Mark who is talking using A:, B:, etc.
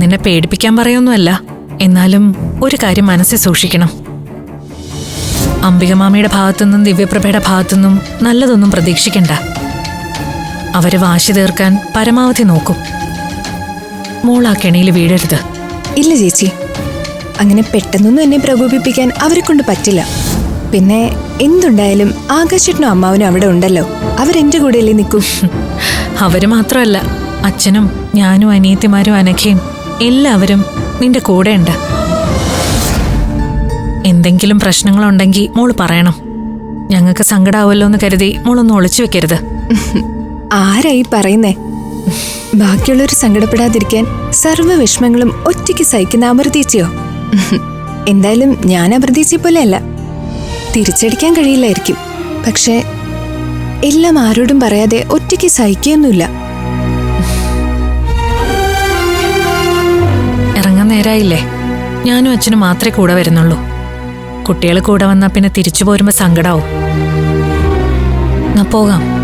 A: നിന്നെ പേടിപ്പിക്കാൻ പറയൊന്നുമല്ല. എന്നാലും ഒരു കാര്യം മനസ്സിൽ സൂക്ഷിക്കണം. അംബികമാമയുടെ ഭാഗത്തുനിന്നും ദിവ്യപ്രഭയുടെ ഭാഗത്തുനിന്നും നല്ലതൊന്നും പ്രതീക്ഷിക്കണ്ട. അവരെ വാശി തീർക്കാൻ പരമാവധി നോക്കും. മോൾ ആ കെണിയിൽ വീഴരുത്.
B: ഇല്ല ചേച്ചി. അങ്ങനെ പെട്ടെന്നൊന്നും എന്നെ പ്രകോപിപ്പിക്കാൻ അവരെ കൊണ്ട് പറ്റില്ല. പിന്നെ എന്തുണ്ടായാലും ആകാശട്ടനും അമ്മാവനും അവിടെ ഉണ്ടല്ലോ. അവരെന്റെ കൂടെയല്ലേ നിൽക്കും?
A: അവർ മാത്രമല്ല അച്ഛനും ഞാനും അനിയത്തിമാരും അനഘയും എല്ലാവരും നിന്റെ കൂടെയുണ്ട്. എന്തെങ്കിലും പ്രശ്നങ്ങളുണ്ടെങ്കിൽ മോൾ പറയണം. ഞങ്ങൾക്ക് സങ്കടാവല്ലോ എന്ന് കരുതി മോളൊന്നും ഒളിച്ചു വെക്കരുത്.
B: ആരായി പറയുന്നേ? ബാക്കിയുള്ളവർ സങ്കടപ്പെടാതിരിക്കാൻ സർവ വിഷമങ്ങളും ഒറ്റയ്ക്ക് സഹിക്കുന്ന അമൃതീച്ചയോ എന്തായാലും ഞാൻ അമൃതീച്ചയെ പോലെയല്ല. തിരിച്ചടിക്കാൻ കഴിയില്ലായിരിക്കും. പക്ഷേ എല്ലാം ആരോടും പറയാതെ ഒറ്റയ്ക്ക് സഹിക്കുകയൊന്നുമില്ല.
A: ഇറങ്ങാൻ ഞാനും അച്ഛനും മാത്രമേ കൂടെ വരുന്നുള്ളൂ. കുട്ടികൾ കൂടെ വന്നാൽ പിന്നെ തിരിച്ചു പോരുമ്പോൾ സങ്കടാവും. എന്നാ പോകാം.